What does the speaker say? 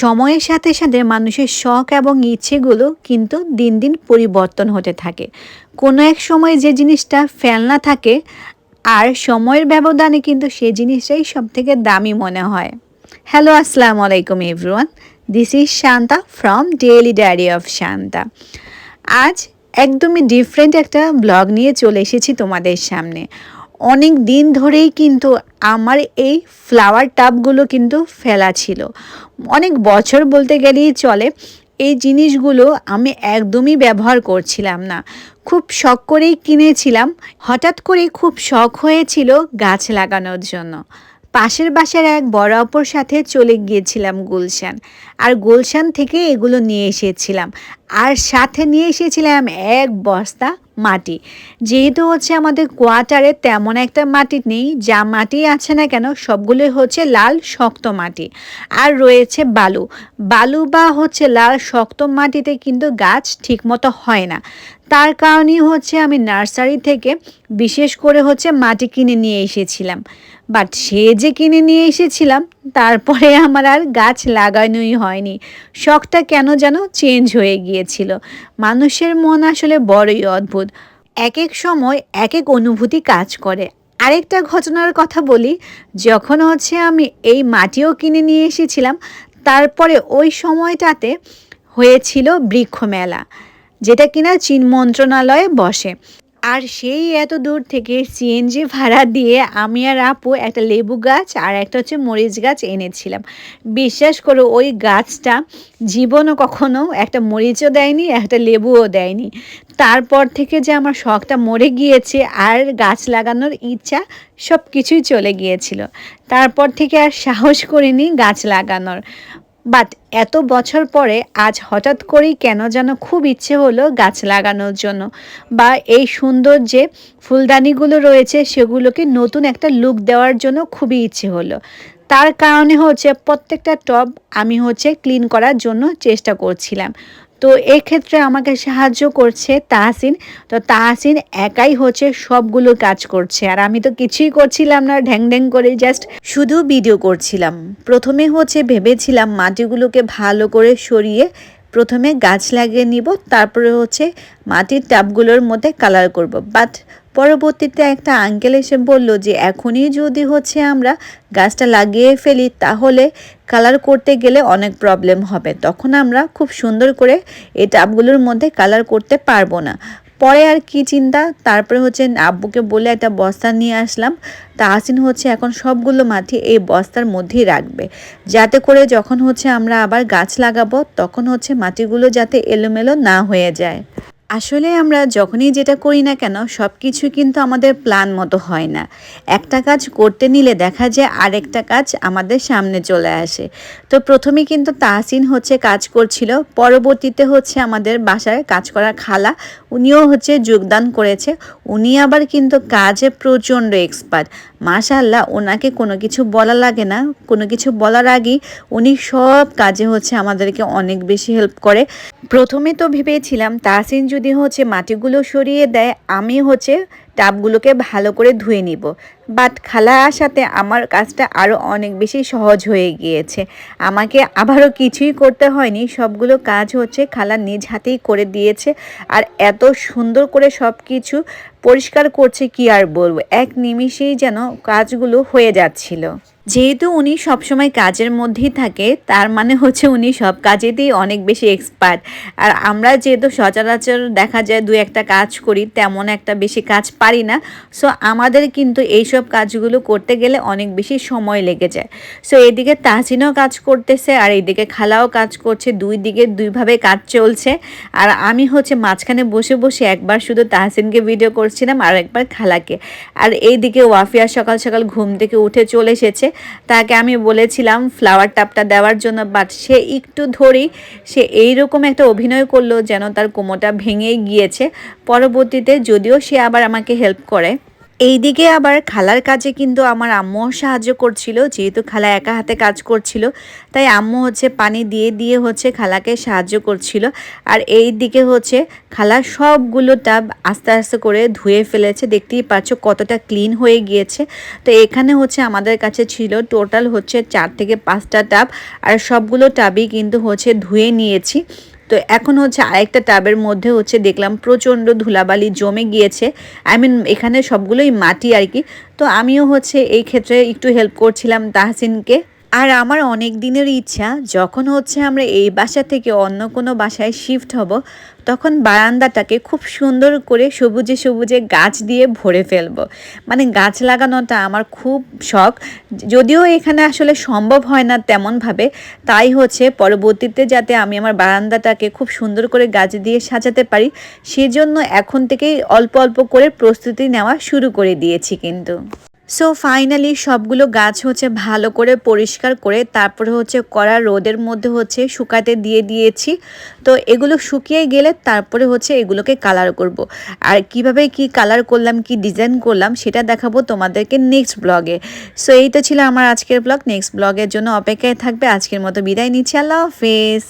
সময়ের সাথে সাথে মানুষের শখ এবং ইচ্ছেগুলো কিন্তু দিন দিন পরিবর্তন হতে থাকে। কোনো এক সময় যে জিনিসটা ফেলনা থাকে, আর সময়ের ব্যবধানে কিন্তু সেই জিনিসটাই সব থেকে দামি মনে হয়। হ্যালো, আসসালামু আলাইকুম everyone. This is Shanta from daily diary of Shanta. আজ একদমই ডিফারেন্ট একটা ব্লগ নিয়ে চলে এসেছি তোমাদের সামনে। অনেক দিন ধরেই কিন্তু আমার এই ফ্লাওয়ার টাবগুলো কিন্তু ফেলা ছিল। অনেক বছর বলতে গেলেই চলে, এই জিনিসগুলো আমি একদমই ব্যবহার করছিলাম না। খুব শখ করেই কিনেছিলাম, হঠাৎ করে খুব শখ হয়েছিল গাছ লাগানোর জন্য। পাশের বাসার এক বড় অপর সাথে চলে গিয়েছিলাম গুলশান, আর গুলশান থেকে এগুলো নিয়ে এসেছিলাম। আর সাথে নিয়ে এসেছিলাম এক বস্তা মাটি। যেহেতু হচ্ছে আমাদের কোয়ার্টারে তেমন একটা মাটি নেই, যা মাটি আছে না কেন, সবগুলোই হচ্ছে লাল শক্ত মাটি। আর রয়েছে বালু। বালু বা হচ্ছে লাল শক্ত মাটিতে কিন্তু গাছ ঠিকমতো হয় না। তার কারণেই হচ্ছে আমি নার্সারি থেকে বিশেষ করে হচ্ছে মাটি কিনে নিয়ে এসেছিলাম। বাট সে যে কিনে নিয়ে এসেছিলাম তারপরে আমার আর গাছ লাগানোই হয়নি। শখটা কেন যেন চেঞ্জ হয়ে গিয়েছিল। মানুষের মন আসলে বড়ই অদ্ভুত। এক এক সময় এক এক অনুভূতি কাজ করে। আরেকটা ঘটনার কথা বলি, যখন হচ্ছে আমি এই মাটিও কিনে নিয়ে এসেছিলাম, তারপরে ওই সময়টাতে হয়েছিল বৃক্ষ মেলা, যেটা কিনা চীন মন্ত্রণালয়ে বসে। আর সেই এত দূর থেকে সিএনজি ভাড়া দিয়ে আমি আর আপু একটা লেবু গাছ আর একটা হচ্ছে মরিচ গাছ এনেছিলাম। বিশ্বাস করো, ওই গাছটা জীবনও কখনো একটা মরিচও দেয়নি, একটা লেবুও দেয়নি। তারপর থেকে যে আমার শখটা মরে গিয়েছে আর গাছ লাগানোর ইচ্ছা সব কিছুই চলে গিয়েছিল। তারপর থেকে আর সাহস করিনি গাছ লাগানোর। বাট এত বছর পরে আজ হঠাৎ করেই কেন যেন খুব ইচ্ছে হলো গাছ লাগানোর জন্য। বা এই সুন্দর যে ফুলদানিগুলো রয়েছে, সেগুলোকে নতুন একটা লুক দেওয়ার জন্য খুবই ইচ্ছে হলো। তার কারণে হচ্ছে প্রত্যেকটা টব আমি হচ্ছে ক্লিন করার জন্য চেষ্টা করছিলাম। তো এক্ষেত্রে আমাকে সাহায্য করছে তাহসিন। তো তাহসিন একাই হচ্ছে সবগুলো কাজ করছে। আর আমি তো কিছুই করছিলাম না ঢ্যাং ঢ্যাং করে জাস্ট শুধু ভিডিও করছিলাম। প্রথমে হচ্ছে ভেবেছিলাম মাটিগুলোকে ভালো করে সরিয়ে প্রথমে গাছ লাগিয়ে নিব, তারপরে হচ্ছে মাটির টাবগুলোর মধ্যে কালার করব। বাট পরবর্তীতে একটা আঙ্কেল এসে বলল যে, এখনই যদি হচ্ছে আমরা গাছটা লাগিয়ে ফেলি, তাহলে কালার করতে গেলে অনেক প্রবলেম হবে। তখন আমরা খুব সুন্দর করে এই টাবগুলোর মধ্যে কালার করতে পারব না। পরে আর কি চিন্তা? তারপরে হচ্ছে আব্বুকে বলে একটা বস্তা নিয়ে আসলাম। তাহসিন হচ্ছে এখন সবগুলো মাটি এই বস্তার মধ্যেই রাখবে। যাতে করে যখন হচ্ছে আমরা আবার গাছ লাগাবো, তখন হচ্ছে মাটিগুলো যাতে এলোমেলো না হয়ে যায়। আসলে আমরা যখনই যেটা করি না কেন সব কিছু কিন্তু আমাদের প্ল্যান মতো হয় না। একটা কাজ করতে নিলে দেখা যায় আরেকটা কাজ আমাদের সামনে চলে আসে। তো প্রথমে কিন্তু তাহসিন হচ্ছে কাজ করছিল, পরবর্তীতে হচ্ছে আমাদের বাসায় কাজ করা খালা উনিও হচ্ছে যোগদান করেছে। উনি আবার কিন্তু কাজে প্রচণ্ড এক্সপার্ট মাশাল্লাহ ওনাকে কোনো কিছু বলা লাগে না। কোনো কিছু বলার আগেই উনি সব কাজে হচ্ছে আমাদেরকে অনেক বেশি হেল্প করে। প্রথমে তো ভেবেছিলাম, তাহসিন যদি হচ্ছে মাটিগুলো সরিয়ে দেয়, আমি হচ্ছে টাবগুলোকে ভালো করে ধুয়ে নিব। বাট খালা আসাতে আমার কাজটা আরও অনেক বেশি সহজ হয়ে গিয়েছে। আমাকে আবারও কিছুই করতে হয়নি, সবগুলো কাজ হচ্ছে খালা নিজ হাতেই করে দিয়েছে আর এত সুন্দর করে সব কিছু পরিষ্কার করছে কি আর বলব? এক নিমিষেই যেন কাজগুলো হয়ে যাচ্ছিল। যেহেতু উনি সবসময় কাজের মধ্যেই থাকে, তার মানে হচ্ছে উনি সব কাজেতেই অনেক বেশি এক্সপার্ট আর আমরা যেহেতু সচরাচর দেখা যায় দু একটা কাজ করি, তেমন একটা বেশি কাজ পারি না। সো আমাদের কিন্তু এইসব কাজগুলো করতে গেলে অনেক বেশি সময় লেগে যায়। সো এদিকে তাহসিনও কাজ করতেছে, আর এইদিকে খালাও কাজ করছে, দুই দিকে দুইভাবে কাজ চলছে। আর আমি হচ্ছে মাঝখানে বসে বসে একবার শুধু তাহসিনকে ভিডিও করছিলাম, আর একবার খালাকে। আর এইদিকে ওয়াফিয়া সকাল সকাল ঘুম থেকে উঠে চলে এসেছে। তাকে আমি বলেছিলাম ফ্লাওয়ার টাপটা দেওয়ার জন্য বাট সে একটু ধরেই সে এইরকম একটা অভিনয় করল যেন তার কোমোটা ভেঙেই গিয়েছে। পরবর্তীতে যদিও সে আবার আমাকে হেল্প করে। এইদিকে আবার খালার কাজে কিন্তু আমার আম্মুও সাহায্য করছিল, যেহেতু খালা একা হাতে কাজ করছিল। তাই আম্মু হচ্ছে পানি দিয়ে দিয়ে হচ্ছে খালাকে সাহায্য করছিল। আর এই দিকে হচ্ছে খালা সবগুলো টাব আস্তে আস্তে করে ধুয়ে ফেলেছে। দেখতেই পাচ্ছ কতটা ক্লিন হয়ে গিয়েছে। তো এখানে হচ্ছে আমাদের কাছে ছিল টোটাল হচ্ছে চার থেকে পাঁচটা টাব। আর সবগুলো টাবই কিন্তু হচ্ছে ধুয়ে নিয়েছি। তো এখন হচ্ছে আরেকটা টাবের মধ্যে হচ্ছে দেখলাম প্রচণ্ড ধুলাবালি জমে গিয়েছে। আই মিন এখানে সবগুলোই মাটি আর কি। তো আমিও হচ্ছে এই ক্ষেত্রে একটু হেল্প করছিলাম তাহসিনকে। আর আমার অনেক দিনের ইচ্ছা, যখন হচ্ছে আমরা এই বাসা থেকে অন্য কোনো বাসায় শিফট হব, তখন বারান্দাটাকে খুব সুন্দর করে সবুজে সবুজে গাছ দিয়ে ভরে ফেলব। মানে গাছ লাগানোটা আমার খুব শখ। যদিও এখানে আসলে সম্ভব হয় না তেমনভাবে, তাই হচ্ছে পরবর্তীতে যাতে আমি আমার বারান্দাটাকে খুব সুন্দর করে গাছ দিয়ে সাজাতে পারি, সেজন্য এখন থেকেই অল্প অল্প করে প্রস্তুতি নেওয়া শুরু করে দিয়েছি কিন্তু। সো ফাইনালি সবগুলো গাছ হচ্ছে ভালো করে পরিষ্কার করে তারপরে হচ্ছে কড়া রোদের মধ্যে হচ্ছে শুকাতে দিয়ে দিয়েছি। তো এগুলো শুকিয়ে গেলে তারপরে হচ্ছে এগুলোকে কালার করব। আর কীভাবে কি কালার করলাম, কি ডিজাইন করলাম সেটা দেখাবো তোমাদেরকে নেক্সট ব্লগে সো এই তো ছিল আমার আজকের ব্লগ নেক্সট ব্লগের জন্য অপেক্ষায় থাকবে। আজকের মতো বিদায় নিচ্ছি। আল্লাহ হাফেজ।